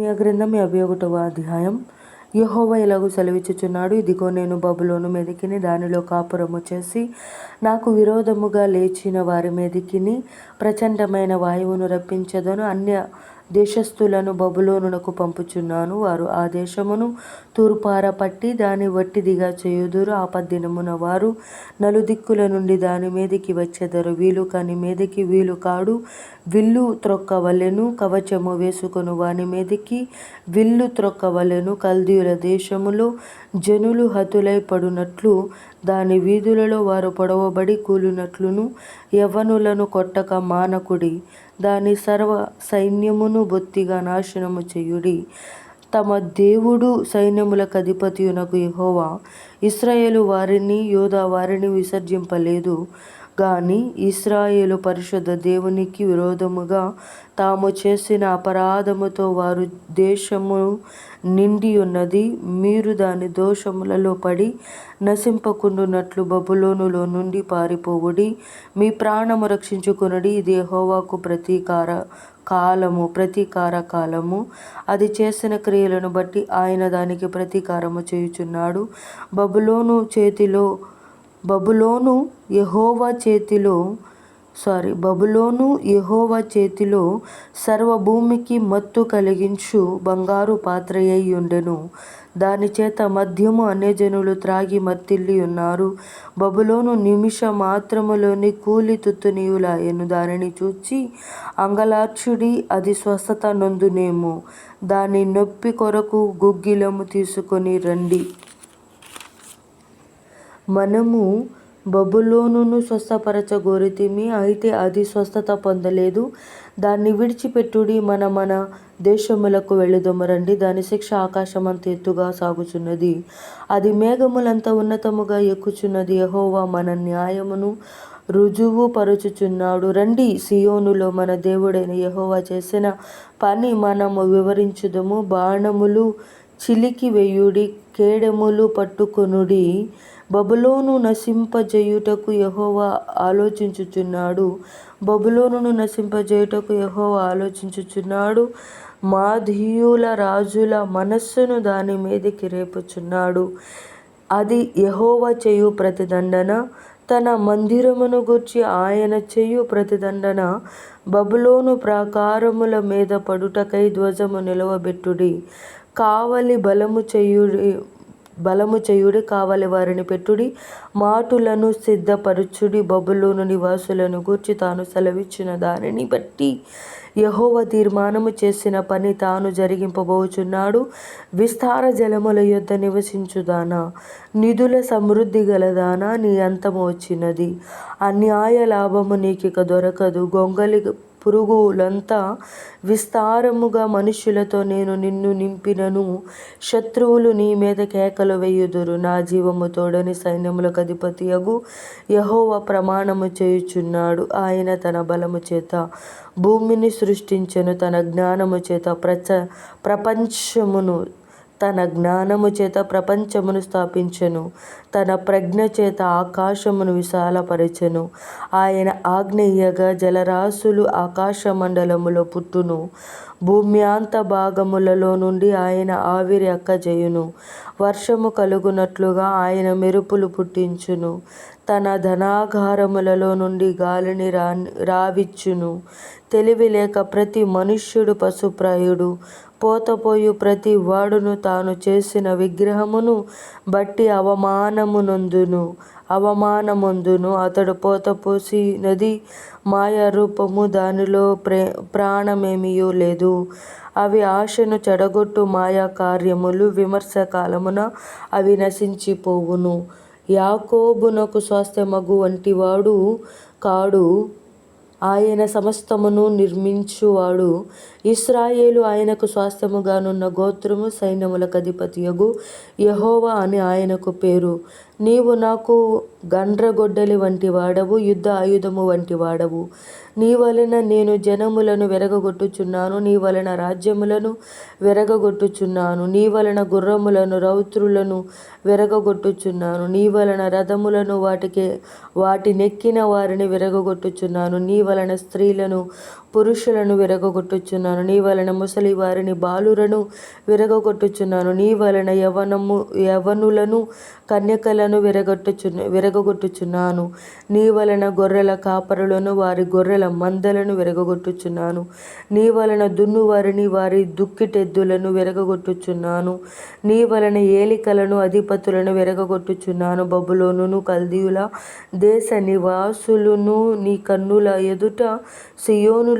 ఇర్మియా గ్రంథం యాభై ఒకటవ అధ్యాయం. యెహోవా ఇలాగ సెలవిచ్చుచున్నాడు ఇదిగో నేను బబులోను మెదికిని దానిలో కాపురము చేసి నాకు విరోధముగా లేచిన వారి మెదికిని ప్రచండమైన వాయువును రప్పించదను. అన్య దేశస్థులను బబులోనునకు పంపుచున్నాను. వారు ఆ దేశమును తూర్పార పట్టి దాని వట్టిదిగా చేయుదురు. ఆపద్దినమున వారు నలుదిక్కుల నుండి దాని మీదకి వచ్చెదరు. వీలు కాని మీదకి వీలు కాడు. విల్లు త్రొక్కవలెను కవచము వేసుకొను. వాని మీదకి విల్లు త్రొక్కవలెను కల్దీయుల దేశములో జనులు హతులై పడునట్లు దాని వీధులలో వారు పొడవబడి కూలినట్లును యవ్వనులను కొట్టక మానకుడి దాని సర్వ సైన్యమును బొత్తిగా నాశనము చేయుడి. తమ దేవుడు సైన్యములకు అధిపతియునకు యహోవా. ఇస్రాయేలు వారిని యోధా వారిని విసర్జింపలేదు. గాని ఇస్రాయేలు పరిషత్ దేవునికి విరోధముగా తాము చేసిన అపరాధముతో వారు దేశము నిండి ఉన్నది. మీరు దాని దోషములలో పడి నశింపకుండునట్లు బబులోనులో నుండి పారిపోవుడి. మీ ప్రాణము రక్షించుకొనుడి. ఇది హోవాకు ప్రతీకార కాలము ప్రతీకార కాలము. అది చేసిన క్రియలను బట్టి ఆయన దానికి ప్రతీకారము చేయుచున్నాడు. బబులోను చేతిలో బబులోను యహోవా చేతిలో సారీ బబులోను యహోవా చేతిలో సర్వభూమికి మత్తు కలిగించు బంగారు పాత్రయై ఉండెను దాని చేత మద్యము జనులు త్రాగి మత్తిల్లి ఉన్నారు బబులోను నిమిష మాత్రములోని కూలి తుత్తునీయులాయను. దానిని చూచి అంగలార్చుడి అది స్వస్థత నొందునేమో. దాని నొప్పి కొరకు గుగ్గిలము తీసుకొని రండి. మనము బబులోనును స్వస్థపరచగోరితిమి అయితే అది స్వస్థత పొందలేదు. దాన్ని విడిచిపెట్టుడి మన మన దేశములకు వెళ్ళుదము రండి దాని శిక్ష ఆకాశమంత ఎత్తుగా సాగుచున్నది. అది మేఘములంత ఉన్నతముగా ఎక్కుచున్నది. యహోవా మన న్యాయమును రుజువు పరుచుచున్నాడు. రండి సియోనులో మన దేవుడైన యహోవా చేసిన పని మనము వివరించుదము. బాణములు చిలికి వేయుడి కేడెములు పట్టుకొనుడి. బబులోను నశింపజేయుటకు యహోవా ఆలోచించుచున్నాడు. బబులోనును నశింపజేయుటకు యహోవా ఆలోచించుచున్నాడు. మాధీయుల రాజుల మనస్సును దాని మీదకి రేపుచున్నాడు. అది యహోవా చేయు ప్రతిదండన. తన మందిరమును గూర్చి ఆయన చేయు ప్రతిదండన. బబులోను ప్రాకారముల మీద పడుటకై ధ్వజము నిలవబెట్టుడి. కావలి బలము చేయుడి బలము చేయుడి కావలి వారిని పెట్టుడి మాటులను సిద్ధపరచుడి బబులోను నివాసులను గూర్చి తాను సెలవిచ్చిన దానిని బట్టి యహోవ తీర్మానము చేసిన పని తాను జరిగింపబోచున్నాడు. విస్తార జలముల యొద్ద నివసించుదానా? నిధుల సమృద్ధి గలదానా? నీ అంతము వచ్చినది. అన్యాయ లాభము నీకిక దొరకదు. గొంగలి పురుగులంతా విస్తారముగా మనుష్యులతో నేను నిన్ను నింపినను. శత్రువులు నీ మీద కేకలు వేయుదురు. నా జీవము తోడని సైన్యములకు అధిపతియగు యహోవ ప్రమాణము చేయుచున్నాడు. ఆయన తన బలము చేత భూమిని సృష్టించెను. తన జ్ఞానము చేత ప్రచ ప్రపంచమును తన జ్ఞానము చేత ప్రపంచమును స్థాపించెను. తన ప్రజ్ఞ చేత ఆకాశమును విశాలపరచెను. ఆయన ఆగ్నేయగా జలరాశులు ఆకాశ మండలములో పుట్టును. భూమ్యాంత భాగములలో నుండి ఆయన ఆవిరి అక్కజేయును. వర్షము కలుగునట్లుగా ఆయన మెరుపులు పుట్టించును. తన ధనాగారములలో నుండి గాలిని రా రావిచ్చును. తెలివి లేక ప్రతి మనుష్యుడు పశుప్రాయుడు. పోతపోయు ప్రతి వాడును తాను చేసిన విగ్రహమును బట్టి అవమానమునందును అవమానమందును. అతడు పోతపోసినది మాయా రూపము దానిలో ప్రే ప్రాణమేమియూ లేదు. అవి ఆశను చెడగొట్టు మాయా కార్యములు విమర్శ కాలమున అవి నశించిపోవును. యాకోబునకు స్వాస్థ్యమగు వంటివాడు కాడు. ఆయన సమస్తమును నిర్మించువాడు. ఇస్రాయేలు ఆయనకు స్వాస్థ్యముగానున్న గోత్రము సైన్యములకు అధిపతియగు యహోవా అని ఆయనకు పేరు. నీవు నాకు గండ్రగొడ్డలి వంటి వాడవు యుద్ధ ఆయుధము వంటి వాడవు. నీ వలన నేను జనములను విరగగొట్టుచున్నాను నీ వలన రాజ్యములను విరగగొట్టుచున్నాను నీ వలన గుర్రములను రౌత్రులను విరగగొట్టుచున్నాను నీ వలన రథములను వాటికి వాటి నెక్కిన వారిని విరగగొట్టుచున్నాను నీ వలన స్త్రీలను పురుషులను విరగగొట్టుచున్నాను. నీ వలన ముసలి వారిని బాలురను విరగగొట్టుచున్నాను. నీ వలన యవనము యవనులను కన్యకలను విరగొట్టుచు విరగగొట్టుచున్నాను. నీ వలన గొర్రెల కాపరులను వారి గొర్రెల మందలను విరగగొట్టుచున్నాను. నీ వలన దున్ను వారిని వారి దుక్కిటెద్దులను విరగగొట్టుచున్నాను. నీ వలన ఏలికలను అధిపతులను విరగగొట్టుచున్నాను. బబులోనును కల్దీయుల దేశ నివాసులను నీ కన్నుల ఎదుట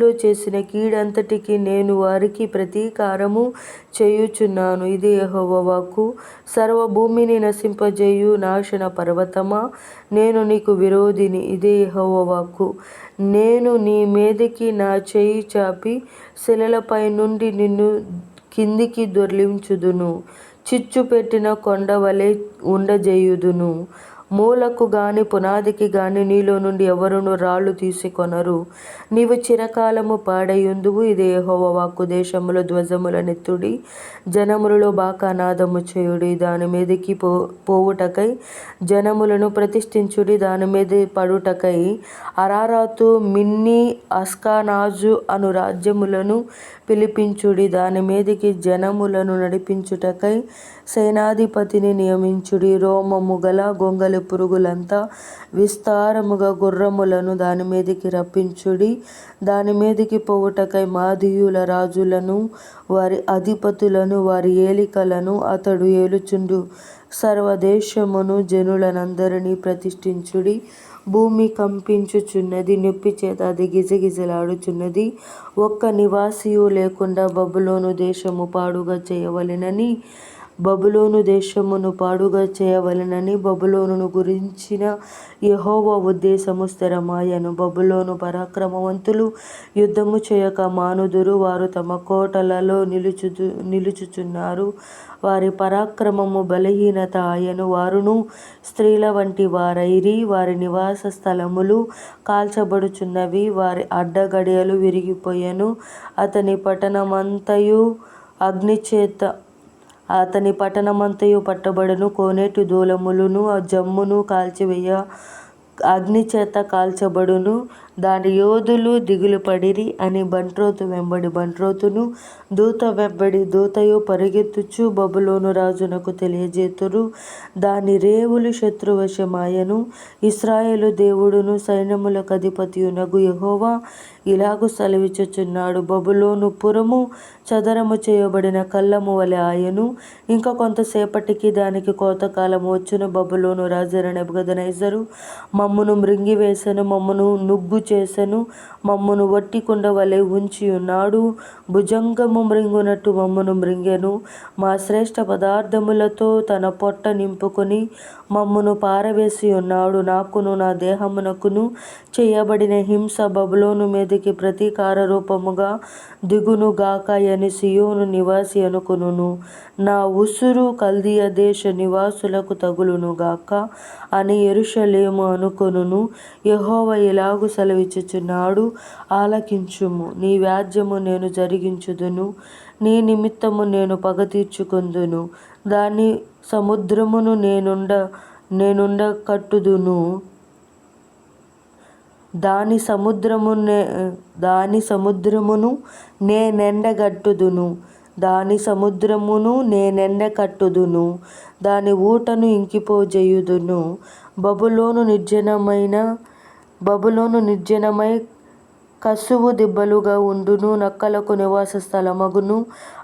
భూమిలో చేసిన కీడంతటికి నేను వారికి ప్రతీకారము చేయుచున్నాను. ఇది యెహోవా వాక్కు. సర్వభూమిని నశింపజేయు నాశన పర్వతమా? నేను నీకు విరోధిని. ఇదే యెహోవా వాక్కు. నేను నీ మీదకి నా చేయి చాపి శిలలపై నుండి నిన్ను కిందికి దొర్లించుదును. చిచ్చు పెట్టిన కొండవలె ఉండజేయుదును. మూలకు గాని పునాదికి గాని నీలో నుండి ఎవరును రాళ్ళు తీసుకొనరు. నీవు చిరకాలము పాడయుందువు ఇదే యెహోవా వాక్కు. ధ్వజముల నెత్తుడి జనములలో బాకానాదము చేయుడి. దాని మీదకి పో పోవుటకై జనములను ప్రతిష్ఠించుడి. దాని మీద పడుటకై అరారాతు మిన్ని అస్కానాజు అను రాజ్యములను పిలిపించుడి. దాని మీదికి జనములను నడిపించుటకై సేనాధిపతిని నియమించుడి. రోమము గల గొంగలి పురుగులంతా విస్తారముగా గుర్రములను దాని మీదికి రప్పించుడి. దాని మీదికి పోవుటకై మాదీయుల రాజులను వారి అధిపతులను వారి ఏలికలను అతడు ఏలుచుండు. సర్వదేశమును జనులనందరినీ ప్రతిష్ఠించుడి. భూమి కంపించుచున్నది నొప్పి చేత అది గిజగిజలాడుచున్నది. ఒక్క నివాసియు లేకుండా బబులోను దేశము పాడుగా చేయవలెనని బబులోను దేశమును పాడుగా చేయవలెనని బబులోనును గురించిన యహోవ ఉద్దేశము స్థిరమాయను. బబులోను పరాక్రమవంతులు యుద్ధము చేయక మానుదురు వారు తమ కోటలలో నిలుచుచు నిలుచుచున్నారు. వారి పరాక్రమము బలహీనత ఆయను. వారును స్త్రీల వంటి వారైరి వారి నివాస స్థలములు కాల్చబడుచున్నవి. వారి అడ్డగడియలు విరిగిపోయెను. అతని పట్టణమంతయు అగ్నిచేత అతని పట్టణమంతయు పట్టబడును. కోనేటి దూలములను జమ్మును కాల్చివేయ అగ్నిచేత కాల్చబడును. దాని యోధులు దిగులు పడిరి అని బంట్రోతు వెంబడి బంట్రోతును. దూత వెంబడి దూతయు పరిగెత్తుచు బబులోను రాజునకు తెలియజేతురు. దాని రేవులు శత్రువశమాయను. ఇస్రాయేలు దేవుడును సైన్యములకు అధిపతియునగు యహోవా. ఇలాగు సెలవిచ్చుచున్నాడు బబులోను పురము చదరము చేయబడిన కళ్ళము వలె ఆయను. ఇంకా కొంతసేపటికి దానికి కోతకాలం వచ్చును. బబులోను రాజైన నెబుకద్నెజరు మమ్మును మృంగివేశను మమ్మును నుగ్గు చేసెను మమ్మును వట్టి కుండ వలె ఉంచి ఉన్నాడు భుజంగము మృంగునట్టు మమ్మును మృంగెను. మా శ్రేష్ట పదార్థములతో తన పొట్ట నింపుకొని మమ్మును పారవేసి ఉన్నాడు. నాకును నా దేహమునకును చేయబడిన హింస బబులోను మీదికి ప్రతీకార రూపముగా దిగును గాక అని సియోను నివాసి అనుకును నా ఉసురు కల్దీయ దేశ నివాసులకు తగులును గాక అని ఎరుషలేము అనుకొనును. యహోవ ఇలాగు సెలవిచ్చుచున్నాడు. ఆలకించుము. నీ వ్యాజ్యము నేను జరిగించుదును. నీ నిమిత్తము నేను పగ తీర్చుకుందును. దాని సముద్రమును నేనుండ నేనుండ కట్టుదును. దాని సముద్రము దాని సముద్రమును నేనెండగట్టుదును దాని సముద్రమును నేనెండకట్టుదును దాని ఊటను ఇంకిపోజేయుదును. బబులోను నిర్జనమైన బబులోను నిర్జనమై కసువు దిబ్బలుగా ఉండును. నక్కలకు నివాస స్థలమగును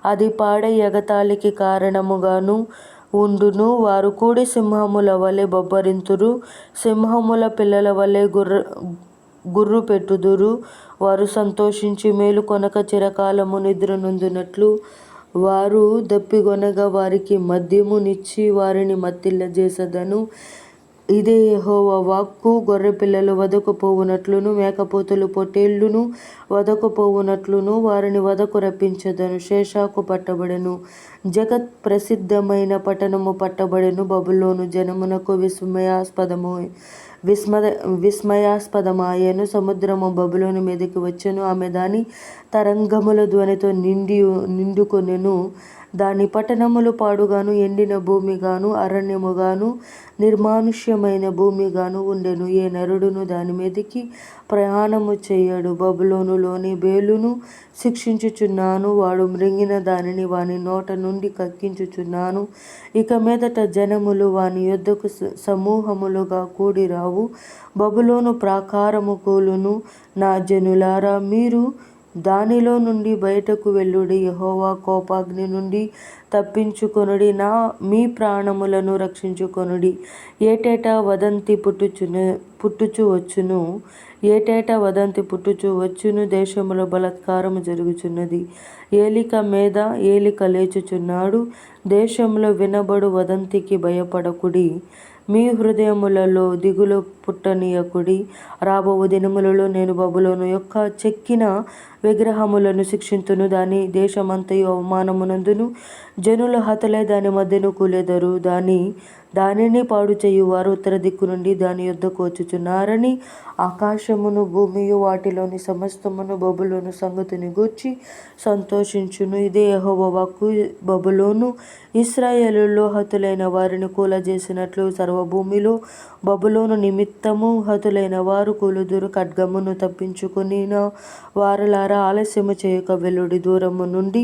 అది పాడై ఎగతాళికి కారణముగాను ఉండును. వారు కూడి సింహముల వలె బొబ్బరింతురు. సింహముల పిల్లల వలె గుర్ర గుర్రు పెట్టుదురు. వారు సంతోషించి మేలుకొనక చిరకాలము నిద్ర నొందినట్లు వారు దప్పిగొనగా వారికి మద్యమునిచ్చి వారిని మత్తిల్లజేసెదను. ఇదే యెహోవా వాక్కు గొర్రెపిల్లలు పిల్లలు పోవునట్లును మేకపోతులు పొట్టేళ్ళును వదకపోవునట్లును వారిని వదకు రప్పించదను శేషాకు పట్టబడెను. జగత్ ప్రసిద్ధమైన పట్టణము పట్టబడెను బబులోను జనమునకు విస్మయాస్పదము విస్మద విస్మయాస్పదమాయను. సముద్రము బబులోను మీదకి వచ్చెను ఆమె దాని తరంగముల ధ్వనితో నిండి నిండుకొనెను. దాని పట్టణములు పాడుగాను ఎండిన భూమిగాను అరణ్యముగాను నిర్మానుష్యమైన భూమిగాను ఉండెను. ఏ నరుడును దాని మీదకి ప్రయాణము చేయడు. బబులోనులోని బేలును శిక్షించుచున్నాను. వాడు మృంగిన దానిని వాని నోట నుండి కక్కించుచున్నాను. ఇక మీదట జనములు వాని యొద్దకు సమూహములుగా కూడి రావు బబులోను ప్రాకారము కూలును. నా జనులారా మీరు దానిలో నుండి బయటకు వెళ్ళుడి యహోవా కోపాగ్ని నుండి తప్పించుకొనుడి నా మీ ప్రాణములను రక్షించుకొనుడి. ఏటేటా వదంతి పుట్టుచును పుట్టుచు వచ్చును? ఏటేటా వదంతి పుట్టుచు వచ్చును? దేశంలో బలత్కారము జరుగుచున్నది. ఏలిక మీద ఏలిక లేచుచున్నాడు. దేశంలో వినబడు వదంతికి భయపడకుడి. మీ హృదయములలో దిగులు పుట్టనీయకుడి. రాబో దినములలో నేను బబులోను యొక్క చెక్కిన విగ్రహములను శిక్షింతును దాని దేశమంతయు అవమానమునందును జనుల హతలే దాని మధ్యను కూలెదరు. దాని దానిని పాడు చేయువారు ఉత్తర దిక్కు నుండి దాని యొద్దకు వచ్చుచున్నారని ఆకాశమును భూమియు వాటిలోని సమస్తమును బబులోను సంగతిని గూర్చి సంతోషించును. ఇదే యహోవాకు బబులోను. ఇస్రాయేలులో హతులైన వారిని కూలజేసినట్లు సర్వభూమిలో బబులోను నిమిత్తము హతులైన వారు కూలుదురు ఖడ్గమును తప్పించుకుని వారలారా ఆలస్యము చేయక వెలుడి దూరము నుండి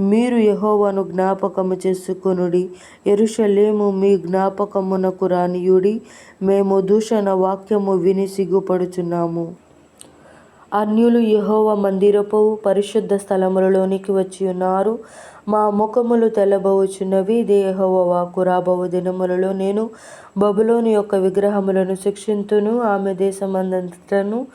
మీరు యహోవాను జ్ఞాపకము చేసుకొనుడి. ఎరుషలేము మీ జ్ఞాపకమునకు రానియుడి. మేము దూషణ వాక్యము విని సిగ్గుపడుచున్నాము. అన్యులు యహోవ మందిరపు పరిశుద్ధ స్థలములలోనికి వచ్చి ఉన్నారు మా ముఖములు తెల్లబోచున్నవి. ఇదే యహోవ వాకు రాబోవు దినములలో నేను బబులోని యొక్క విగ్రహములను శిక్షింతును. ఆమె దేశమందంతటను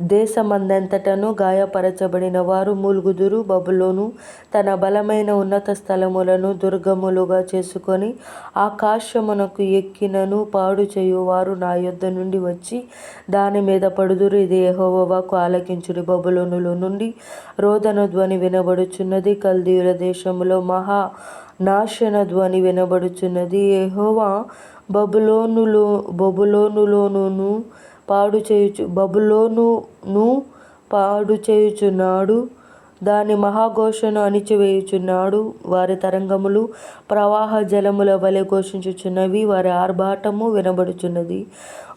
దేశమందంతటను గాయపరచబడిన వారు ములుగుదురు బబులోను తన బలమైన ఉన్నత స్థలములను దుర్గములుగా చేసుకొని ఆకాశమునకు ఎక్కినను పాడు చేయువారు నా యొద్ద నుండి వచ్చి దాని మీద పడుదురు. ఇది యహోవాకు ఆలకించుడి. బబులోనులో నుండి రోదన ధ్వని వినబడుచున్నది. కల్దీయుల దేశంలో మహా నాశన ధ్వని వినబడుచున్నది. యహోవా బబులోనులో బబులోనులోను పాడు చేయుచు బబులోనును పాడు చేయుచున్నాడు. దాని మహాఘోషను అణిచివేయుచున్నాడు. వారి తరంగములు ప్రవాహ జలముల వలె ఘోషించుచున్నవి. వారి ఆర్భాటము వినబడుచున్నది.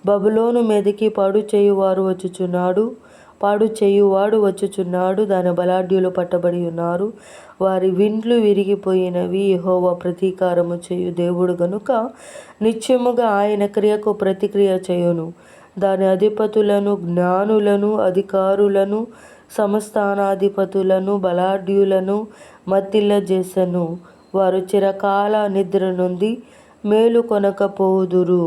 బబులోను మీదకి పాడు చేయువారు వచ్చుచున్నాడు. పాడు చేయువాడు వచ్చుచున్నాడు. దాని బలాఢ్యులు పట్టబడి ఉన్నారు. వారి విండ్లు విరిగిపోయినవి. యహోవా ప్రతీకారము చేయు దేవుడు గనుక నిత్యముగా ఆయన క్రియకు ప్రతిక్రియ చేయును. దాని అధిపతులను జ్ఞానులను అధికారులను సంస్థానాధిపతులను బలాఢ్యులను చేసెను వారు చిరకాల నిద్ర నుండి మేలు కొనకపోదురు.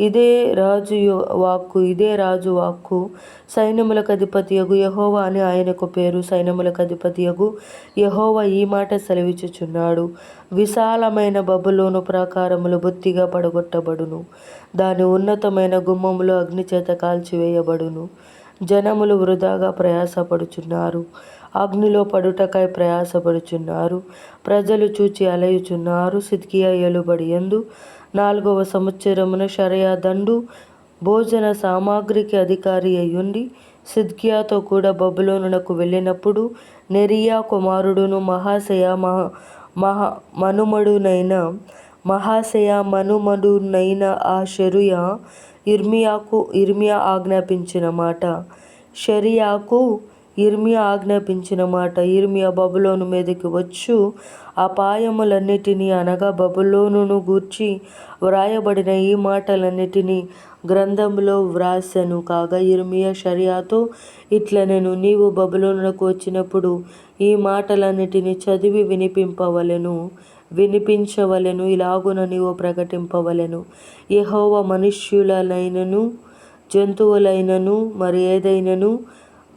ఇదే రాజు వాక్కు ఇదే రాజు వాక్కు. సైన్యములకు అధిపతియగు యహోవా అని ఆయనకు పేరు. సైన్యములకు అధిపతియగు యహోవా ఈ మాట సెలవిచ్చుచున్నాడు. విశాలమైన బబులోను ప్రాకారములు బొత్తిగా పడగొట్టబడును. దాని ఉన్నతమైన గుమ్మములు అగ్నిచేత కాల్చివేయబడును. జనములు వృధాగా ప్రయాసపడుచున్నారు. అగ్నిలో పడుటకై ప్రయాసపడుచున్నారు. ప్రజలు చూచి అలయుచున్నారు. సిద్కియా ఎలుబడి ఎందు నాలుగవ సంవత్సరమున షరయా దండు భోజన సామాగ్రికి అధికారి అయ్యుండి సిద్కియాతో కూడా బబులోనునకు వెళ్ళినప్పుడు నెరియా కుమారుడును మహాశయ మహా మహా మనుమడునైన మహాశయ మనుమడునైన ఆ షరుయ ఇర్మియాకు ఇర్మియా ఆజ్ఞాపించిన మాట. షరియాకు ఇర్మియా ఆజ్ఞాపించిన మాట ఇర్మియా బబులోను మీదకి వచ్చు. అపాయములన్నిటినీ అనగా బబులోనును గూర్చి వ్రాయబడిన ఈ మాటలన్నిటినీ గ్రంథంలో వ్రాసెను. కాగా ఇర్మియా షరియాతో ఇట్ల నేను నీవు బబులోనుకు వచ్చినప్పుడు ఈ మాటలన్నిటినీ చదివి వినిపింపవలెను వినిపించవలెను ఇలాగున నీవు ప్రకటింపవలెను. యహోవ మనుష్యులనైనను జంతువులైనను మరి ఏదైనను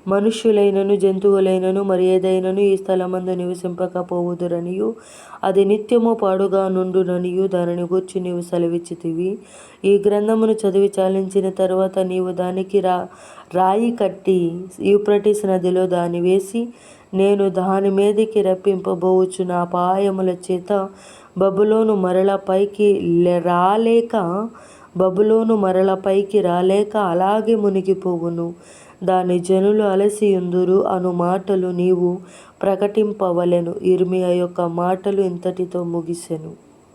మనుష్యులైనను జంతువులైనను మరి ఏదైనను ఈ స్థలమందు నివసింపకపోవుదురనియు. అది నిత్యము పాడుగా నుండుననియు. దానిని గూర్చి నీవు సెలవిచ్చితివి. ఈ గ్రంథమును చదివి చాలించిన తర్వాత నీవు దానికి రా రాయి కట్టి యూప్రటిస్ నదిలో దాన్ని వేసి నేను దాని మీదకి రప్పింపబోవచ్చు నా పాయముల చేత. బబులోను మరల పైకి రాలేక బబులోను మరల పైకి రాలేక అలాగే మునిగిపోవును. దాని జనులు అలసియుందురు అను మాటలు నీవు ప్రకటింపవలెను. ఇర్మియా యొక్క మాటలు ఇంతటితో ముగిసెను.